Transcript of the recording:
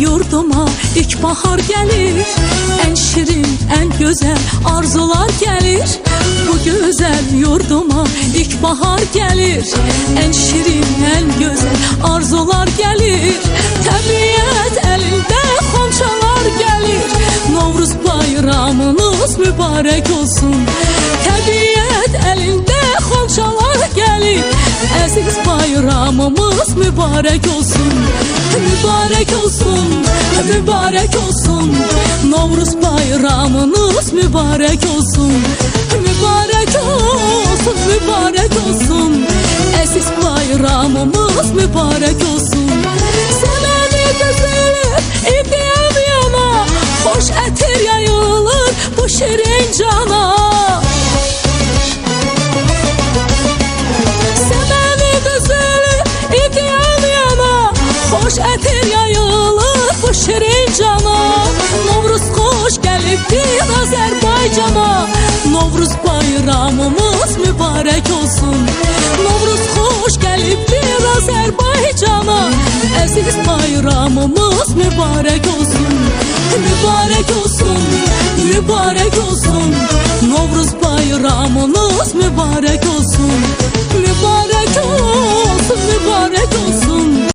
yurduma ilkbahar gelir. En şirin, en güzel arzular gelir. Bu güzel yurduma ilkbahar gelir. En şirin, en güzel arzular gelir. Tabiat elinde xonçalar gelir. Novruz bayramınız mübarek olsun. Tabiat elinde xonçalar gelir. Aziz bayramımız mübarek olsun Mübarek olsun, mübarek olsun. Novruz bayramınız mübarek olsun bir yayılır bu şirin cana Novruz koş geliptin Azerbaycan'a. Novruz bayramımız mübarek olsun. Novruz hoş geliptin Azerbaycan'a. Aziz bayramımız mübarek olsun. Mübarek olsun, mübarek olsun. Novruz bayramınız mübarek olsun.